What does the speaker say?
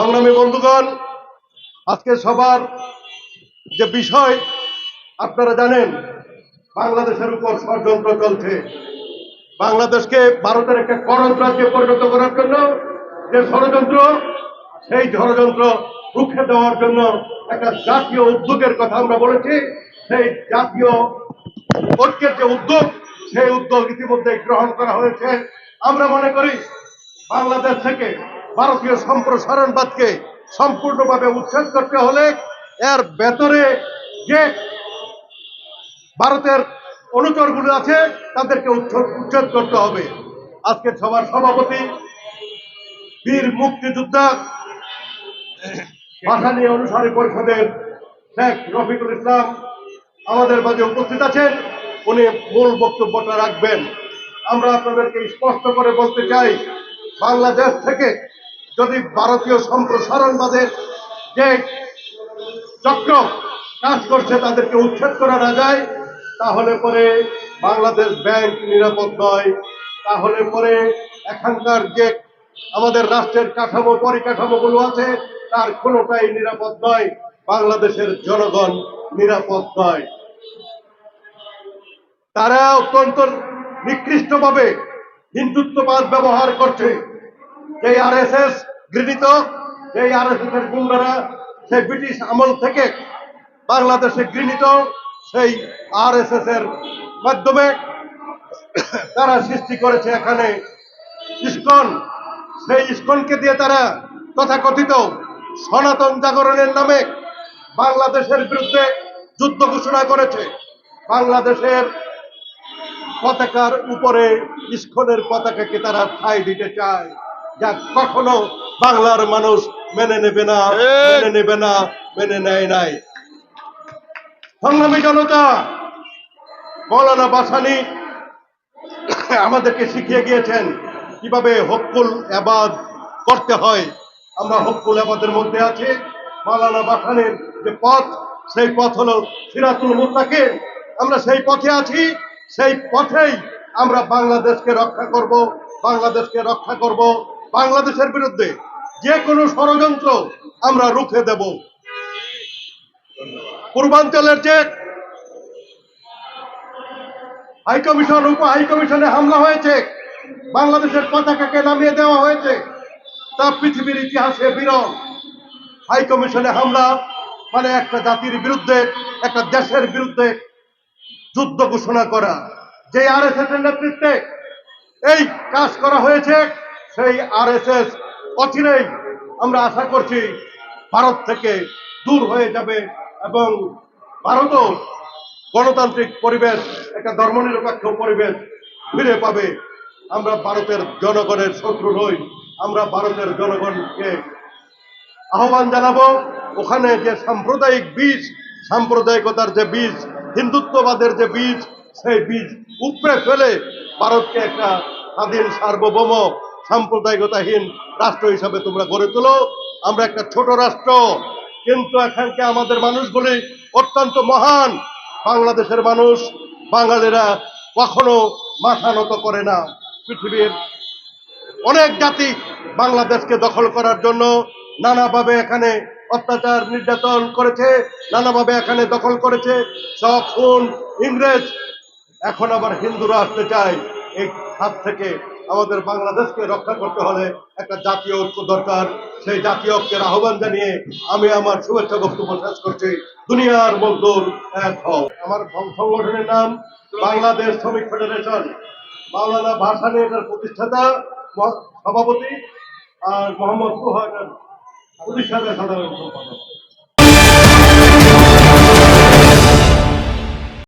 সংগ্রামী বন্ধুগণ, আজকে সবার যে বিষয়, আপনারা জানেন, বাংলাদেশের উপর ষড়যন্ত্র চলছে। বাংলাদেশকে ভারতের একটা করজ রাজ্যে পরিণত করার জন্য যে ষড়যন্ত্র, সেই ষড়যন্ত্র রুখে দেওয়ার জন্য একটা জাতীয় উদ্যোগের কথা আমরা বলেছি। সেই জাতীয় ঐক্যের যে উদ্যোগ, সেই উদ্যোগ ইতিমধ্যে গ্রহণ করা হয়েছে। আমরা মনে করি, বাংলাদেশ থেকে ভারতীয় সম্প্রসারণবাদকে সম্পূর্ণভাবে উচ্ছেদ করতে হলে এর ভেতরে যে ভারতের অনুচরগুলো আছে, তাদেরকে উচ্ছ- উচ্ছেদ করতে হবে। আজকে সবার সভাপতি বীর মুক্তিযোদ্ধা ভাষানী অনুসারী পরিষদের শেখ রফিকুল ইসলাম আমাদের মাঝে উপস্থিত আছেন। উনি মূল বক্তব্যটা রাখবেন। আমরা আপনাদেরকে স্পষ্ট করে বলতে চাই, বাংলাদেশ থেকে যদি ভারতীয় সম্প্রসারণবাদের যে চক্র কাজ করছে তাদেরকে উচ্ছেদ করা না যায়, তাহলে পরে বাংলাদেশ ব্যাংক নিরাপদ নয়। তাহলে পরে এখানকার যে আমাদের রাষ্ট্রের কাঠামো, পরিকাঠামোগুলো আছে, তার কোনোটাই নিরাপদ নয়। বাংলাদেশের জনগণ নিরাপদ নয়। তারা অত্যন্ত নিকৃষ্টভাবে হিন্দুত্ববাদ ব্যবহার করছে। এই আর এস এস গৃহীত এই আর এস এর গুন্ডারা সেই ব্রিটিশ আমল থেকে বাংলাদেশে গৃহীত সেই আর এস এস এর মাধ্যমে তারা সৃষ্টি করেছে এখানে। ইস্কন, সেই ইস্কনকে দিয়ে তারা তথাকথিত সনাতন জাগরণের নামে বাংলাদেশের বিরুদ্ধে যুদ্ধ ঘোষণা করেছে। বাংলাদেশের পতাকার উপরে ইস্কনের পতাকাকে তারা ঠাই দিতে চায়। যা কখনো বাংলার মানুষ মেনে নেবে না মেনে নেবে না মেনে নেয় নাই। সংগ্রামী জনতা মৌলানা বাসানি আমাদেরকে শিখিয়ে গিয়েছেন কীভাবে হকুল আবাদ করতে হয়। আমরা হকুল আবাদের মধ্যে আছি। মাওলানা বাসানের যে পথ সেই পথ হলো সিরাতুল মুস্তাকিম। আমরা সেই পথে আছি সেই পথেই আমরা বাংলাদেশকে রক্ষা করব বাংলাদেশকে রক্ষা করব। বাংলাদেশের বিরুদ্ধে যে কোনো ষড়যন্ত্র আমরা রুখে দেব। পূর্বাঞ্চলের যে হাইকমিশন উপ হাইকমিশনে হামলা হয়েছে, বাংলাদেশের পতাকাকে নামিয়ে দেওয়া হয়েছে, তা পৃথিবীর ইতিহাসে বিরল। হাইকমিশনে হামলা মানে একটা জাতির বিরুদ্ধে, একটা দেশের বিরুদ্ধে যুদ্ধ ঘোষণা করা। যে আর এস এর নেতৃত্বে এই কাজ করা হয়েছে সেই আর এস এস অচিরেই আমরা আশা করছি ভারত থেকে দূর হয়ে যাবে এবং ভারতও গণতান্ত্রিক পরিবেশ, একটা ধর্মনিরপেক্ষ পরিবেশ ফিরে পাবে। আমরা ভারতের জনগণের শত্রু নই, আমরা ভারতের জনগণকে আহ্বান জানাব। ওখানে যে সাম্প্রদায়িক বীজ, সাম্প্রদায়িকতার যে বীজ, হিন্দুত্ববাদের যে বীজ, সেই বীজ উপড়ে ফেলে ভারতকে একটা স্বাধীন সার্বভৌম সাম্প্রদায়িকতাহীন রাষ্ট্র হিসাবে তোমরা গড়ে তোলো। আমরা একটা ছোট রাষ্ট্র, কিন্তু এখানকে আমাদের মানুষগুলি অত্যন্ত মহান। বাংলাদেশের মানুষ, বাঙালিরা কখনো মাথা নত করে না। পৃথিবীর অনেক জাতি বাংলাদেশকে দখল করার জন্য নানাভাবে এখানে অত্যাচার নির্যাতন করেছে, নানাভাবে এখানে দখল করেছে। সব ইংরেজ। এখন আবার হিন্দুরা আসতে চায় এই হাত থেকে। আমাদের বাংলাদেশকে রক্ষা করতে হলে একটা জাতীয় ঐক্য দরকার। সেই জাতীয় ঐক্যের আহ্বান জানিয়ে আমি আমার শুভেচ্ছা বক্তব্য শেষ করছি। দুনিয়ার মজদুর এক হও। আমার সংগঠনের নাম বাংলাদেশ শ্রমিক ফেডারেশন। মাওলানা ভাসানী এটার প্রতিষ্ঠাতা সভাপতি আর মোহাম্মদ প্রতিষ্ঠাতা সাধারণ সম্পাদক।